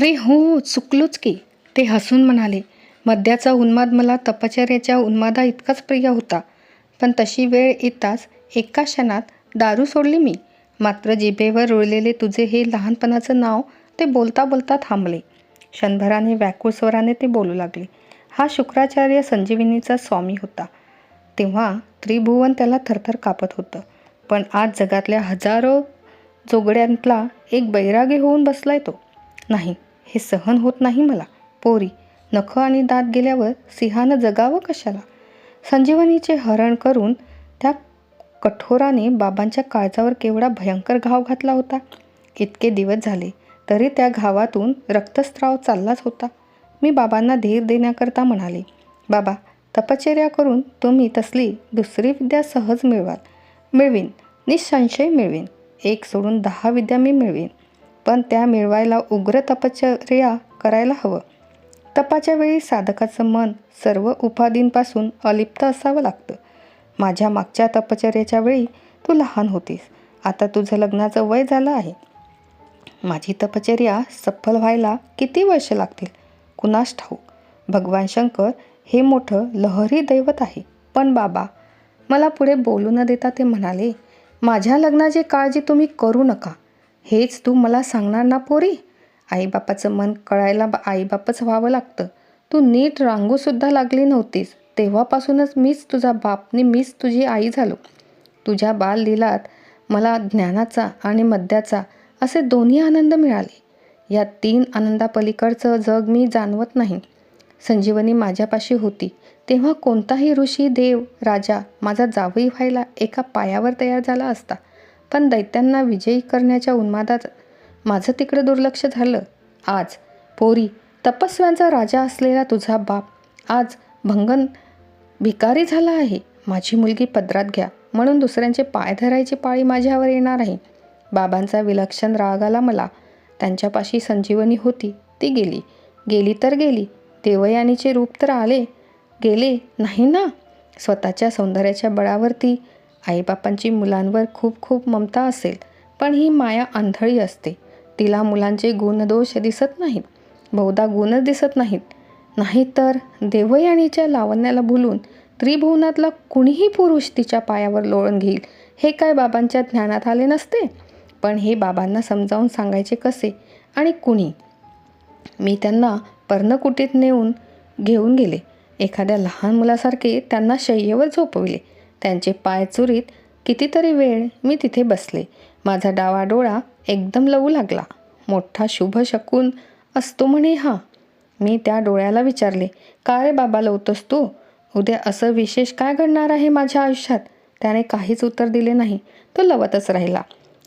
अरे हो चुकलोच की. ते हसून म्हणाले मद्याचा उन्माद मला तपश्चर्याच्या उन्मादा इतकाच प्रिय होता. पण तशी वेळ येताच एका क्षणात दारू सोडली मी. मात्र जिभेवर रुळलेले तुझे हे लहानपणाचं नाव ते बोलता बोलता थांबले. क्षणभराने व्याकुळ स्वराने ते बोलू लागले. हा शुक्राचार्य संजीविनीचा स्वामी होता. तेव्हा त्रिभुवन त्याला थरथर कापत होतं. पण आज जगातल्या हजारो जोगड्यांतला एक बैरागी होऊन बसलाय तो. नाही हे सहन होत नाही मला. पोरी नख आणि दात गेल्यावर सिंहानं जगावं कशाला? संजीवनीचे हरण करून त्या कठोराने बाबांच्या काळजावर केवढा भयंकर घाव घातला होता. इतके दिवस झाले तरी त्या घावातून रक्तस्राव चाललाच होता. मी बाबांना धीर देण्याकरता म्हणाले बाबा तपश्चर्या करून तुम्ही तसली दुसरी विद्या सहज मिळवाल. मिळवीन निसंशय मिळवीन. एक सोडून दहा विद्या मी मिळवीन. पण त्या मिळवायला उग्र तपश्चर्या करायला हवं. तपाच्या वेळी साधकाचं मन सर्व उपाधींपासून अलिप्त असावं लागतं. माझ्या मागच्या तपश्चर्याच्या वेळी तू लहान होतीस. आता तुझं लग्नाचं वय झालं आहे. माझी तपश्चर्या सफल व्हायला किती वर्ष लागतील? कुणास ठाऊक? भगवान शंकर हे मोठं लहरी दैवत आहे. पण बाबा मला पुढे बोलू न देता ते म्हणाले माझ्या लग्नाची काळजी तुम्ही करू नका. हेच तू मला सांगणार ना पोरी? आईबापाचं मन कळायला आईबापच व्हावं लागतं. तू नीट रांगूसुद्धा लागली नव्हतीस. तेव्हापासूनच मीच तुझा बापनी मीच तुझी आई झालो. तुझ्या बाललीलात मला ज्ञानाचा आणि मद्याचा असे दोन्ही आनंद मिळाले. या तीन आनंदापलीकडचं जग मी जाणवत नाही. संजीवनी माझ्यापाशी होती. तेव्हा कोणताही ऋषी देव राजा माझा जावई व्हायला एका पायावर तयार झाला असता. पण दैत्यांना विजयी करण्याच्या उन्मादात माझं तिकडं दुर्लक्ष झालं. आज पोरी तपस्व्यांचा राजा असलेला तुझा बाप आज भंगन भिकारी झाला आहे. माझी मुलगी पदरात घ्या म्हणून दुसऱ्यांचे पाय धरायची पाळी माझ्यावर येणार आहे. बाबांचा विलक्षण राग आला मला. त्यांच्यापाशी संजीवनी होती. ती गेली. गेली तर गेली. देवयानीचे रूप तर आले. गेले नाही ना? स्वतःच्या सौंदर्याच्या बळावरती आईबापांची मुलांवर खूप खूप ममता असेल पण ही माया आंधळी असते. तिला मुलांचे गुणदोष दिसत नाहीत. बहुधा गुणच दिसत नाहीत. नाहीतर देवयानीच्या लावण्याला भुलून त्रिभुवनातला कुणीही पुरुष तिच्या पायावर लोळण घेईल हे काय बाबांच्या ज्ञानात आले नसते? पण हे बाबांना समजावून सांगायचे कसे आणि कुणी? मी त्यांना पर्णकुटीत नेऊन घेऊन गेले. एखाद्या लहान मुलासारखे त्यांना शय्येवर झोपविले. त्यांचे पाय चुरीत कितीतरी वेळ मी तिथे बसले. माझा डावा डोळा एकदम लवू लागला. मोठा शुभ शकून असतो म्हणे हा. मी त्या डोळ्याला विचारले का रे बाबा लवतोस तू? उद्या असं विशेष काय घडणार आहे माझ्या आयुष्यात? त्याने काहीच उत्तर दिले नाही. तो लवतच राहिला.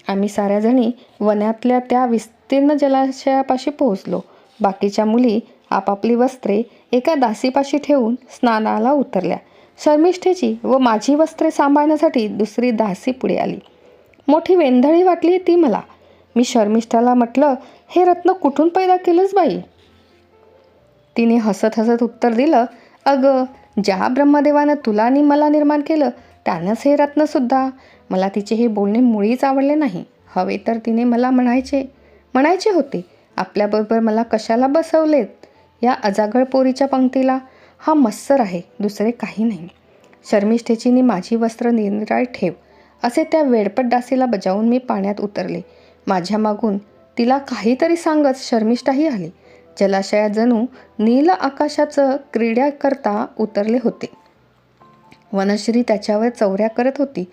आम्ही साऱ्याजणी वनातल्या त्या विस्तीर्ण जलाशयापाशी पोहोचलो. बाकीच्या मुली आपापली वस्त्रे एका दासीपाशी ठेवून स्नानाला उतरल्या. शर्मिष्ठेची व माझी वस्त्रे सांभाळण्यासाठी दुसरी दासी पुढे आली. मोठी वेंधळी वाटली ती मला. मी शर्मिष्ठाला म्हटलं हे रत्न कुठून पैदा केलंच बाई? तिने हसत हसत उत्तर दिलं अगं ज्या ब्रह्मदेवानं तुला आणि मला निर्माण केलं त्यानंच हे रत्नसुद्धा मला तिचे हे बोलणे मुळीच आवडले नाही. हवे तर तिने मला म्हणायचे. म्हणायचे होते आपल्याबरोबर मला कशाला बसवलेत? या अजागळ पोरीच्या पंक्तीला हा मत्सर आहे दुसरे काही नाही. शर्मिष्ठेची नी माझी वस्त्र निरनिराळ ठेव असे त्या वेडपट दासीला बजावून मी पाण्यात उतरले. माझ्या मागून तिला काहीतरी सांगत शर्मिष्ठाही आली. जलाशयात जणू नील आकाशाचं क्रीड्या करता उतरले होते. वनश्री त्याच्यावर चौऱ्या करत होती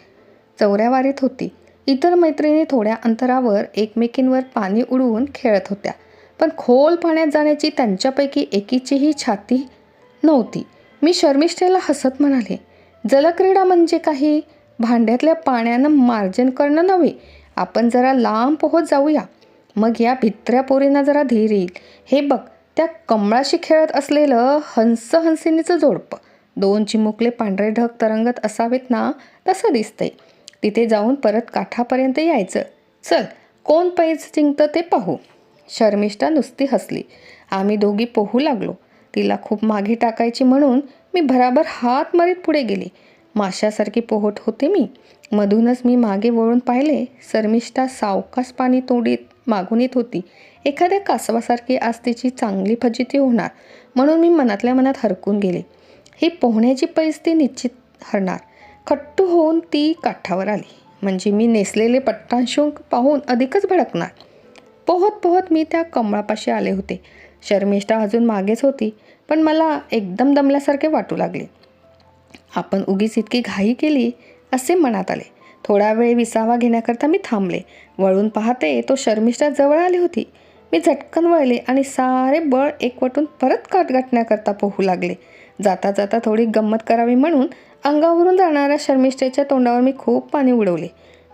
चौऱ्या वारीत होती. इतर मैत्रिणी थोड्या अंतरावर एकमेकींवर पाणी उडवून खेळत होत्या. पण खोल पाण्यात जाण्याची त्यांच्यापैकी एकीचीही छाती नव्हती. मी शर्मिष्ठेला हसत म्हणाले जलक्रीडा म्हणजे काही? भांड्यातल्या पाण्यानं मार्जन करणं नव्हे. आपण जरा लांब पोहत जाऊया. मग या भित्र्या पोरींना जरा धीर येईल. हे बघ त्या कमळाशी खेळत असलेलं हंस हंसिनीचं जोडपं. दोन चिमुकले पांढरे ढग तरंगत असावेत ना तसं दिसतंय. तिथे जाऊन परत काठापर्यंत यायचं. चल कोण पैज जिंकतं ते पाहू. शर्मिष्ठा नुसती हसली. आम्ही दोघी पोहू लागलो. तिला खूप मागे टाकायची म्हणून मी भराभर हात मारीत पुढे गेले. माशासारखी पोहत होते मी. मधूनच मी मागे वळून पाहिले. सरमिष्ठा सावकास पाणी तोडीत मागून येत होती. एखाद्या कासवासारखी आज तिची चांगली फजिती होणार म्हणून मी मनातल्या मनात हरकून गेले. ही पोहण्याची पैस ती निश्चित हरणार. खट्टू होऊन ती काठावर आली. म्हणजे मी नेसलेले पट्टांशुंक पाहून अधिकच भडकणार. पोहत पोहत मी त्या कमळापाशी आले होते. शर्मिष्ठा अजून मागेच होती पण मला एकदम दमल्यासारखे वाटू लागले. आपण उगीच इतकी घाई केली असे मनात आले. थोडा वेळ विसावा घेण्याकरता मी थांबले. वळून पाहते तो शर्मिष्ठा जवळ आली होती. मी झटकन वळले आणि सारे बळ एकवटून परत काट गाठण्याकरता पोहू लागले. जाता जाता थोडी गंमत करावी म्हणून अंगावरून जाणाऱ्या शर्मिष्ठेच्या तोंडावर मी खूप पाणी उडवले.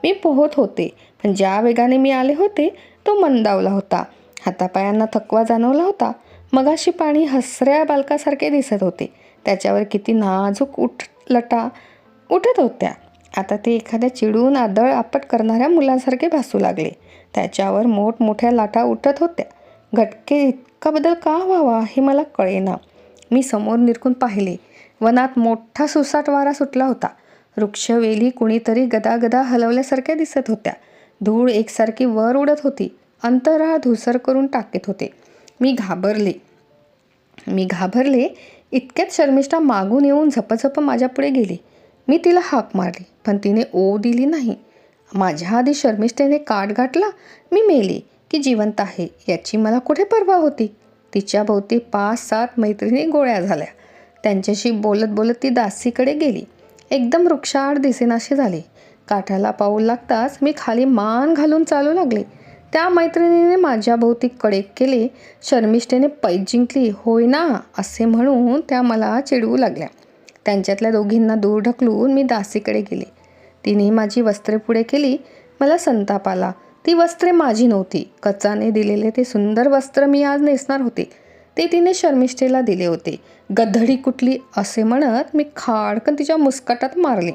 मी पोहत होते पण ज्या वेगाने मी आले होते तो मंदावला होता. हातापायांना थकवा जाणवला होता. मगाशी पाणी हसऱ्या बालकासारखे दिसत होते. त्याच्यावर किती नाजूक उठ लटा उठत होत्या. आता ते एखाद्या चिडून आदळ आपट करणाऱ्या मुलांसारखे भासू लागले. त्याच्यावर मोठमोठ्या लाटा उठत होत्या. घटके इतका बदल का व्हावा हे मला कळेना. मी समोर निरकून पाहिले. वनात मोठा सुसाट वारा सुटला होता. वृक्षवेली कुणीतरी गदागदा हलवल्यासारख्या दिसत होत्या. धूळ एकसारखी वर उडत होती. अंतराळ धुसर करून टाकीत होते. मी घाबरले. मी घाबरले. इतक्यात शर्मिष्ठा मागून येऊन झपझप माझ्यापुढे गेली. मी तिला हाक मारली पण तिने ओ दिली नाही. माझ्या आधी शर्मिष्ठेने काठ गाठला. मी मेले की जिवंत आहे याची मला कुठे पर्वा होती? तिच्या भोवती पाच सात मैत्रिणी गोळ्या झाल्या. त्यांच्याशी बोलत बोलत ती दासीकडे गेली. एकदम वृक्षाआड दिसेनाशी झाली. काठाला पाऊल लागताच मी खाली मान घालून चालू लागले. त्या मैत्रिणीने माझ्याभोवती कडेक केले. शर्मिष्ठेने पैज जिंकली. होय ना असे म्हणून त्या मला चिडवू लागल्या. त्यांच्यातल्या दोघींना दूर ढकलून मी दासीकडे गेले. तिने माझी वस्त्रे पुढे केली. मला संताप आला. ती वस्त्रे माझी नव्हती. कचाने दिलेले ते सुंदर वस्त्र मी आज नेसणार होते. ते तिने शर्मिष्ठेला दिले होते. गद्धडी कुठली? असे म्हणत मी खाडकन तिच्या मुस्कटात मारले.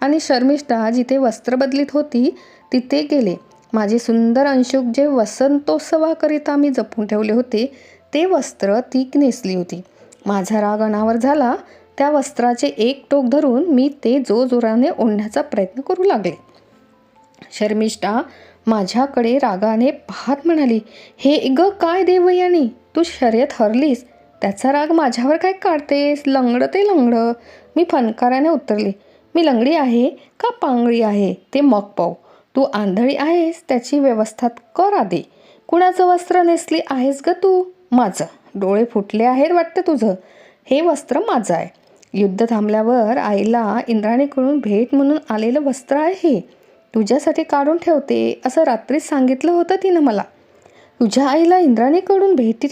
आणि शर्मिष्ठा जिथे वस्त्र बदलीत होती तिथे गेले. माझे सुंदर अंशुक जे वसंतोत्सवाकरिता मी जपून ठेवले होते ते वस्त्र ती नेसली होती. माझा राग अनावर झाला त्या वस्त्राचे एक टोक धरून मी ते जोजोराने ओढण्याचा प्रयत्न करू लागले. शर्मिष्ठा माझ्याकडे रागाने पाहत म्हणाली हे ग काय देवयानी? तू शर्यत हरलीस. त्याचा राग माझ्यावर काय काढतेस? लंगडं ते लंगडं. मी फनकाराने उतरले मी लंगडी आहे का पांगडी आहे? ते मग पाहू. तू आंधळी आहेस त्याची व्यवस्था कर आधी. कुणाचं वस्त्र नेसली आहेस ग तू? माझं. डोळे फुटले आहेत वाटतं तुझं. हे वस्त्र माझं आहे. युद्ध थांबल्यावर आईला इंद्राणीकडून भेट म्हणून आलेलं वस्त्र आहे. हे तुझ्यासाठी काढून ठेवते असं रात्रीच सांगितलं होतं तिनं मला. तुझ्या आईला इंद्राणीकडून भेटी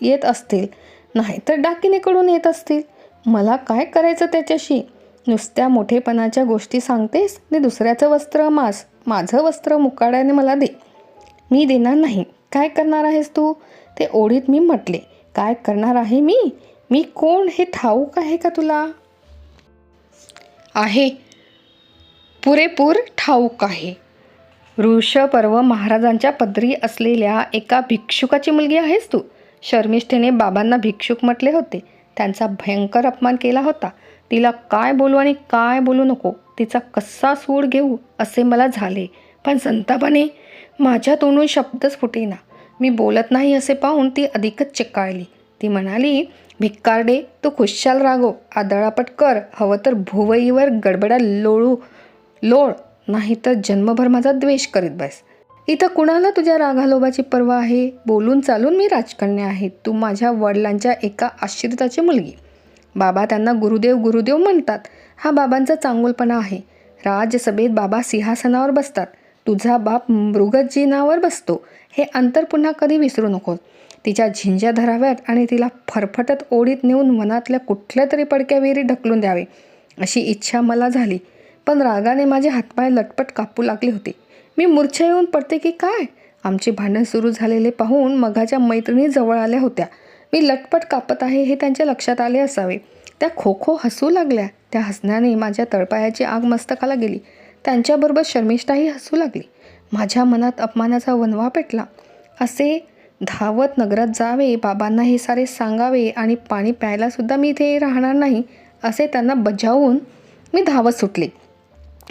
येत असतील नाहीतर डाकिनीकडून येत असतील. मला काय करायचं त्याच्याशी? नुसत्या मोठेपणाच्या गोष्टी सांगतेस? आणि दुसऱ्याचं वस्त्र मास. माझं वस्त्र मुकाड्याने मला दे. मी देणार नाही. काय करणार आहेस तू? ते ओढीत मी म्हटले. काय करणार आहे मी? मी कोण? हे ठाऊक आहे का तुला? आहे. पुरेपूर ठाऊक आहे. ऋषपर्व महाराजांच्या पदरी असलेल्या एका भिक्षुकाची मुलगी आहेस तू? शर्मिष्ठेने बाबांना भिक्षुक म्हटले होते. त्यांचा भयंकर अपमान केला होता. तिला काय बोलू आणि काय बोलू नको? तिचा कसा सूड घेऊ असे मला झाले. पण संतापाने माझ्या तोंडून शब्दच फुटेना. मी बोलत नाही असे पाहून ती अधिकच चिकाळली. ती म्हणाली भिक्कारडे तू खुशाल रागो आदळापट कर. हवं तर भुवईवर गडबडा लोळू लोळ. नाही तर जन्मभर माझा द्वेष करीत बस. इथं कुणाला तुझ्या रागालोबाची पर्वा आहे? बोलून चालून मी राजकन्या आहे. तू माझ्या वडिलांच्या एका आश्रिताची मुलगी. बाबा त्यांना गुरुदेव गुरुदेव म्हणतात. हा बाबांचा चांगुलपणा आहे. राज्यसभेत बाबा सिंहासनावर बसतात. तुझा बाप मृगजीनावर बसतो. हे अंतर पुन्हा कधी विसरू नको. तिच्या झिंज्या धराव्यात आणि तिला फरफटत ओढीत नेऊन मनातल्या कुठल्या तरी पडक्या विहिरी ढकलून द्यावे. अशी इच्छा मला झाली. पण रागाने माझे हातपाय लटपट कापू लागले होते. मी मूर्छा येऊन पडते की काय? आमचे भांडण सुरू झालेले पाहून मघाच्या मैत्रिणी जवळ आल्या होत्या. मी लटपट कापत आहे हे त्यांच्या लक्षात आले असावे. त्या खो खो हसू लागल्या. त्या हसण्याने माझ्या तळपायाची आग मस्तकाला गेली. त्यांच्याबरोबर शर्मिष्ठाही हसू लागली. माझ्या मनात अपमानाचा वनवा पेटला. असे धावत नगरात जावे बाबांना हे सारे सांगावे आणि पाणी प्यायलासुद्धा मी इथे राहणार नाही असे त्यांना बजावून मी धावत सुटले.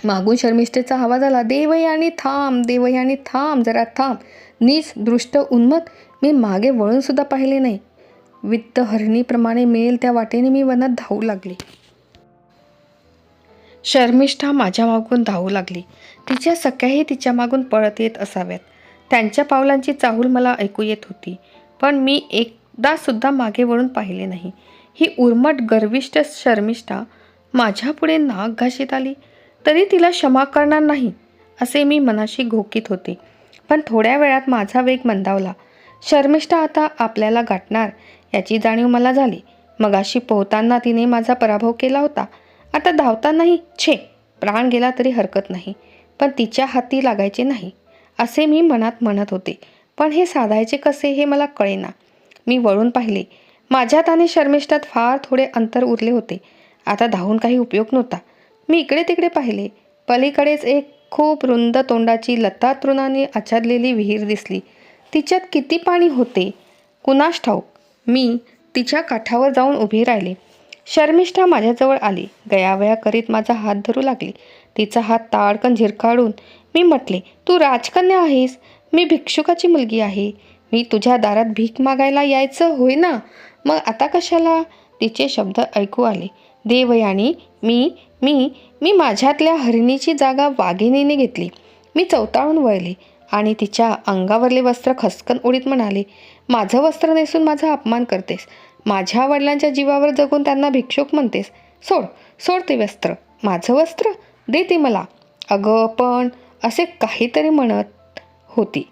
मागून शर्मिष्ठेचा आवाज आला देवयानी थांब देवयानी थांब जरा थांब. नीच दृष्ट उन्मत मी मागे वळूनसुद्धा पाहिले नाही. वित्त हरणीप्रमाणे मिळेल त्या वाटेने मी वनात धावू लागले. शर्मिष्ठा माझ्या मागून धावू लागली. तिच्या सख्याही तिच्या मागून पळत येत असाव्यात. त्यांच्या पावलांची चाहूल मला ऐकू येत होती पण मी एकदा सुद्धा मागे वळून पाहिले नाही. ही उर्मट गर्विष्ठ शर्मिष्ठा माझ्यापुढे नाक घाशीत आली. तरी तिला क्षमा करणार नाही असे मी मनाशी घोकीत होते. पण थोड्या वेळात माझा वेग मंदावला. शर्मिष्ठा आता आपल्याला गाठणार याची जाणीव मला झाली. मगाशी पोहताना तिने माझा पराभव केला होता. आता धावतानाही छे प्राण गेला तरी हरकत नाही. पण तिच्या हाती लागायचे नाही असे मी मनात म्हणत होते. पण हे साधायचे कसे हे मला कळेना. मी वळून पाहिले. माझ्यात आणि शर्मिष्ठात फार थोडे अंतर उरले होते. आता धावून काही उपयोग नव्हता. मी इकडे तिकडे पाहिले. पलीकडेच एक खूप रुंद तोंडाची लता तृणाने आच्छादलेली विहीर दिसली. तिच्यात किती पाणी होते? कुणास ठाऊक? मी तिच्या काठावर जाऊन उभी राहिले. शर्मिष्ठा माझ्याजवळ आली. गयावया करीत माझा हात धरू लागली. तिचा हात ताडकन झिरकाळून मी म्हटले तू राजकन्या आहेस. मी भिक्षुकाची मुलगी आहे. मी तुझ्या दारात भीक मागायला यायचं होय ना? मग आता कशाला? तिचे शब्द ऐकू आले. देवयानी मी मी मी माझ्यातल्या हरिणीची जागा वाघिणीने घेतली. मी चौताळून वळले आणि तिच्या अंगावरले वस्त्र खसकन उडीत म्हणाले माझं वस्त्र नेसून माझा अपमान करतेस. माझ्या वडिलांच्या जीवावर जगून त्यांना भिक्षुक म्हणतेस. सोड सोड ते वस्त्र. माझं वस्त्र? दे ते मला. अगं पण असे काहीतरी म्हणत होती.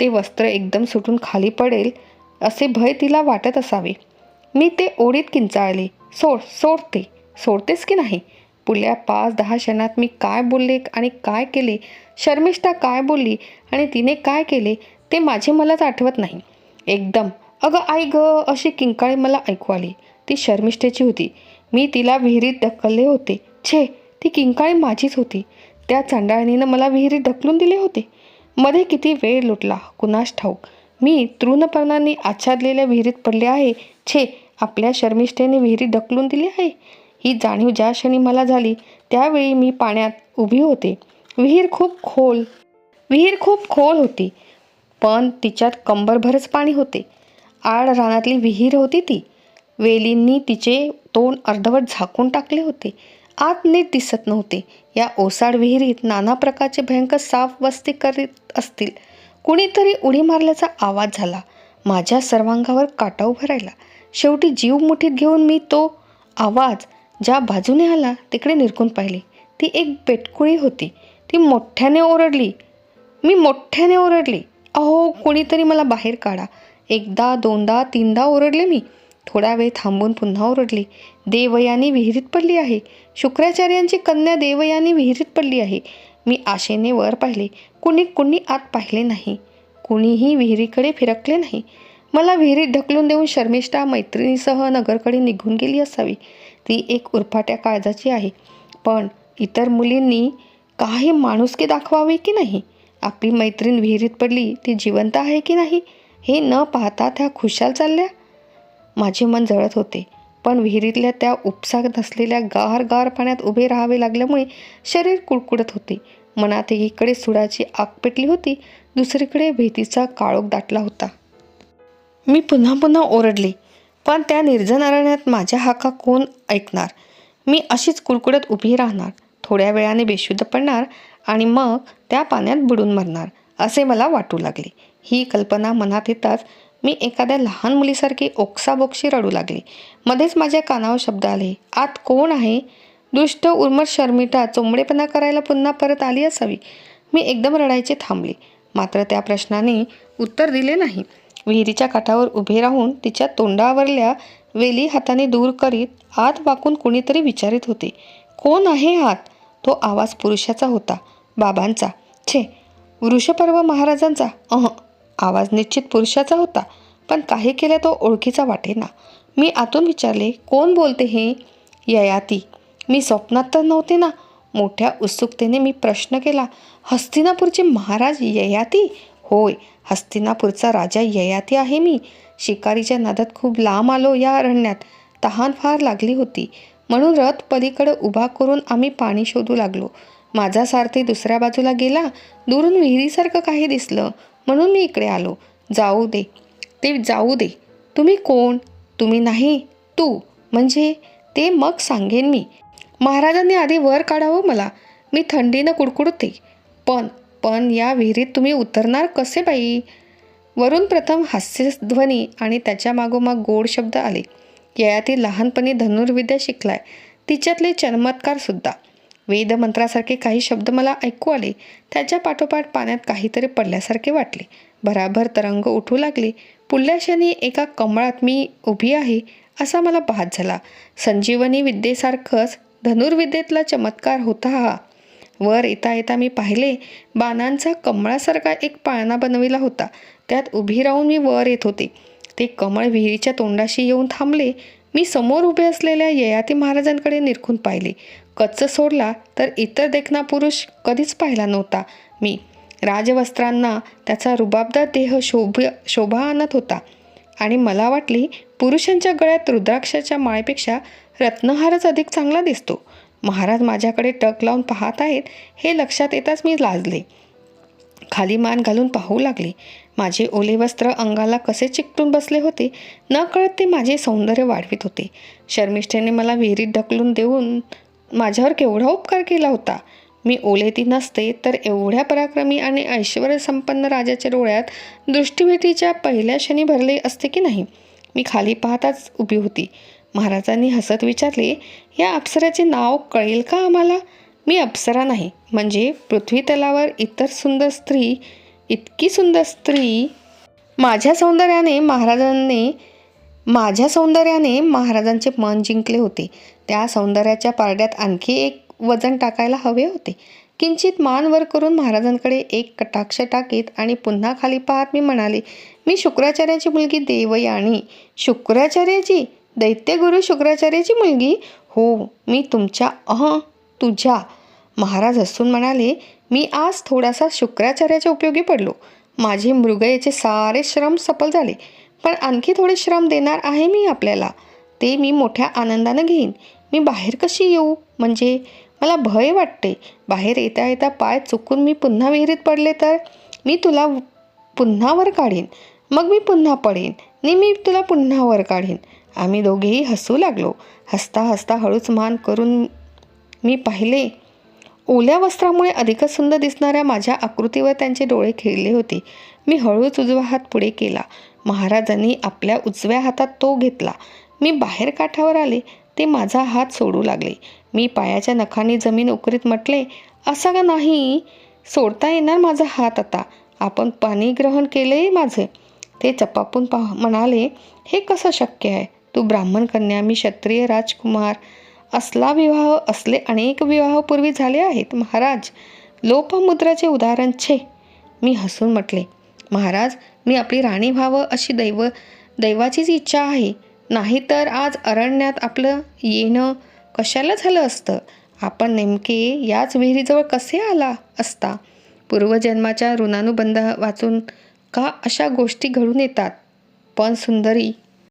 ते वस्त्र एकदम सुटून खाली पडेल असे भय तिला वाटत असावे. मी ते ओढीत किंचाळले. सोड सोडते सोडतेस की नाही? पुढल्या पाच दहा क्षणात मी काय बोलले आणि काय केले? शर्मिष्ठा काय बोलली आणि तिने काय केले? ते माझे मलाच आठवत नाही. एकदम अगं आई ग अशी किंकाळी मला ऐकू आली. ती शर्मिष्ठेची होती. मी तिला विहिरीत ढकलले होते. छे ती किंकाळी माझीच होती. त्या चांडाळणीनं मला विहिरीत ढकलून दिले होते. मध्ये किती वेळ लुटला कुणास ठाऊक. मी तृणपर्णांनी आच्छादलेल्या विहिरीत पडले आहे. छे आपल्या शर्मिष्ठेने विहिरीत ढकलून दिली आहे. ही जाणीव ज्या क्षणी मला झाली त्यावेळी मी पाण्यात उभी होते. विहीर खूप खोल विहीर खूप खोल होती पण तिच्यात कंबरभरच पाणी होते. आड रानातली विहीर होती ती. वेलींनी तिचे तोंड अर्धवट झाकून टाकले होते. आत नीट दिसत नव्हते. या ओसाड विहिरीत नाना प्रकारचे भयंकर साफ वस्ती करीत असतील. कुणीतरी उडी मारल्याचा आवाज झाला. माझ्या सर्वांगावर काटा उभा राहिला शेवटी जीव मुठीत घेऊन मी तो आवाज ज्या बाजूने आला तिकडे निरकून पाहिले. ती एक बेटकुळी होती. ती मोठ्याने ओरडली. मी मोठ्याने ओरडली. अहो कोणीतरी मला बाहेर काढा. एकदा दोनदा तीनदा ओरडले मी. थोडा वेळ थांबून पुन्हा ओरडले. देवयानी विहिरीत पडली आहे. शुक्राचार्यांची कन्या देवयानी विहिरीत पडली आहे. मी आशेने वर पाहिले. कुणी कुणी आत पाहिले नाही. कुणीही विहिरीकडे फिरकले नाही. मला विहिरीत ढकलून देऊन शर्मिष्ठा मैत्रिणीसह नगरकडे निघून गेली असावी. ती एक उरफाट्या काळजाची आहे. पण इतर मुलींनी काही माणुसकी दाखवावी की नाही? आपली मैत्रीण विहिरीत पडली ती जिवंत आहे की नाही? हे न पाहता त्या खुशाल चालल्या? माझे मन जळत होते पण विहिरीतल्या त्या उपसा नसलेल्या गार गार पाण्यात उभे राहावे लागल्यामुळे शरीर कुडकुडत होते. मनात एकीकडे सुडाची आग पेटली होती दुसरीकडे भीतीचा काळोख दाटला होता. मी पुन्हा पुन्हा ओरडले पण त्या निर्जन अरण्यात माझ्या हाका कोण ऐकणार? मी अशीच कुडकुडत उभी राहणार थोड्या वेळाने बेशुद्ध पडणार आणि मग त्या पाण्यात बुडून मरणार असे मला वाटू लागले. ही कल्पना मनात येताच मी एखाद्या लहान मुलीसारखी ओक्साबोक्शी रडू लागले. मध्येच माझ्या कानावर शब्द आले आत कोण आहे? दुष्ट उर्मट शर्मिटा चोंबडेपणा करायला पुन्हा परत आली असावी. मी एकदम रडायचे थांबले. मात्र त्या प्रश्नाने उत्तर दिले नाही. विहिरीच्या काठावर उभे राहून तिच्या तोंडावरल्या वेली हाताने दूर करीत आत वाकून कुणीतरी विचारित होते. कोण आहे आत? तो आवाज पुरुषाचा होता. बाबांचा. छे वृषपर्व महाराजांचा. अह आवाज निश्चित पुरुषाचा होता पण काही केल्या तो ओळखीचा वाटेना. मी आतून विचारले कोण बोलते हे? ययाती. मी स्वप्नात तर नव्हते ना. मोठ्या उत्सुकतेने मी प्रश्न केला हस्तिनापूरचे महाराज ययाती? होय हस्तिनापूरचा राजा ययाती आहे मी. शिकारीच्या नादात खूप लांब आलो या अरण्यात. तहान फार लागली होती. म्हणून रथ पलीकडे उभा करून आम्ही पाणी शोधू लागलो. माझा सारथी दुसऱ्या बाजूला गेला. दुरून विहिरीसारखं काही दिसलं. म्हणून मी इकडे आलो. जाऊ दे. ते जाऊ दे. तुम्ही कोण? तुम्ही नाही. तू. म्हणजे ते मग सांगेन मी. महाराजांनी आधी वर काढावं मला. मी थंडीनं कुडकुडते. पण पण या विहिरीत तुम्ही उतरणार कसे बाई? वरून प्रथम हास्यध्वनी आणि त्याच्या मागोमाग गोड शब्द आले. ययाती लहानपणी धनुर्विद्या शिकलाय. तिच्यातले चमत्कारसुद्धा वेदमंत्रासारखे काही शब्द मला ऐकू आले. त्याच्या पाठोपाठ पाण्यात काहीतरी पडल्यासारखे वाटले. भराभर तरंग उठू लागले. पुल्ल्याशाने एका कमळात मी उभी आहे असा मला भास झाला. संजीवनी विद्येसारखंच धनुर्विद्येतला चमत्कार होता हा. वर येता येता मी पाहिले बाणांचा कमळासारखा एक पाळणा बनविला होता. त्यात उभी राहून मी वर येत होते. ते कमळ विहिरीच्या तोंडाशी येऊन थांबले. मी समोर उभे असलेल्या ययाती महाराजांकडे निरखून पाहिले. कच्च सोडला तर इतर देखणा पुरुष कधीच पाहिला नव्हता. मी राजवस्त्रांना त्याचा रुबाबदार देह शोभ शोभा आणत होता. आणि मला वाटली पुरुषांच्या गळ्यात रुद्राक्षाच्या माळेपेक्षा रत्नहारच अधिक चांगला दिसतो. महाराज माझ्याकडे टक लावून पाहत आहेत हे लक्षात येताच मी लाजले. खाली मान घालून पाहू लागले. माझे ओले वस्त्र अंगाला कसे चिकटून बसले होते न कळत ते माझे सौंदर्य वाढवित होते. शर्मिष्ठेने मला विहिरीत ढकलून देऊन माझ्यावर केवढा उपकार केला होता? मी ओलेती नसते तर एवढ्या पराक्रमी आणि ऐश्वर संपन्न राजाच्या डोळ्यात दृष्टीभेटीच्या पहिल्या क्षणी भरले असते की नाही? मी खाली पाहताच उभी होती. महाराजांनी हसत विचारले या अप्सराचे नाव कळेल का आम्हाला? मी अप्सरा नाही म्हणजे पृथ्वी तलावर इतर सुंदर स्त्री इतकी सुंदर स्त्री. माझ्या सौंदर्याने महाराजांनी माझ्या सौंदर्याने महाराजांचे मन जिंकले होते. त्या सौंदर्याच्या पारड्यात आणखी एक वजन टाकायला हवे होते. किंचित मान वर करून महाराजांकडे एक कटाक्ष टाकीत आणि पुन्हा खाली पाहत मी म्हणाले मी शुक्राचार्याची मुलगी देवयाणी. शुक्राचार्याची? दैत्यगुरु शुक्राचार्याची मुलगी? हो मी तुमच्या अह तुझ्या. महाराज हसून म्हणाले मी आज थोडासा शुक्राचार्याच्या उपयोगी पडलो. माझे मृगयेचे सारे श्रम सफल झाले. पण आणखी थोडे श्रम देणार आहे मी आपल्याला. ते मी मोठ्या आनंदानं घेईन. मी बाहेर कशी येऊ? म्हणजे मला भय वाटते. बाहेर येता येता पाय चुकून मी पुन्हा विहिरीत पडले तर मी तुला पुन्हा वर काढीन. मग मी पुन्हा पडेन. आणि मी तुला पुन्हा वर काढीन. आम्ही दोघेही हसू लागलो. हसता हसता हळूच मान करून मी पाहिले. ओल्या वस्त्रामुळे अधिकच सुंदर दिसणाऱ्या माझ्या आकृतीवर त्यांचे डोळे खेळले होते. मी हळूच उजवा हात पुढे केला. महाराजांनी आपल्या उजव्या हातात तो घेतला. मी बाहेर काठावर आले. ते माझा हात सोडू लागले. मी पायाच्या नखाने जमीन उकरीत म्हटले असं का नाही? सोडता येणार माझा हात आता? आपण पाणी ग्रहण केले माझे. ते चपापून पाह म्हणाले हे कसं शक्य आहे? तू ब्राह्मण कन्या मी क्षत्रिय राजकुमार. असला विवाह असले अनेक विवाहपूर्वी झाले आहेत. महाराज लोपमुद्राचे उदाहरण छे. मी हसून म्हटले महाराज मी आपली राणी व्हावं अशी दैव दैवाचीच इच्छा आहे. नाहीतर आज अरण्यात आपलं येणं कशाला झालं असतं? आपण नेमके याच विहिरीजवळ कसे आला असता? पूर्वजन्माच्या ऋणानुबंध वाचून का अशा गोष्टी घडून येतात? पण सुंदरी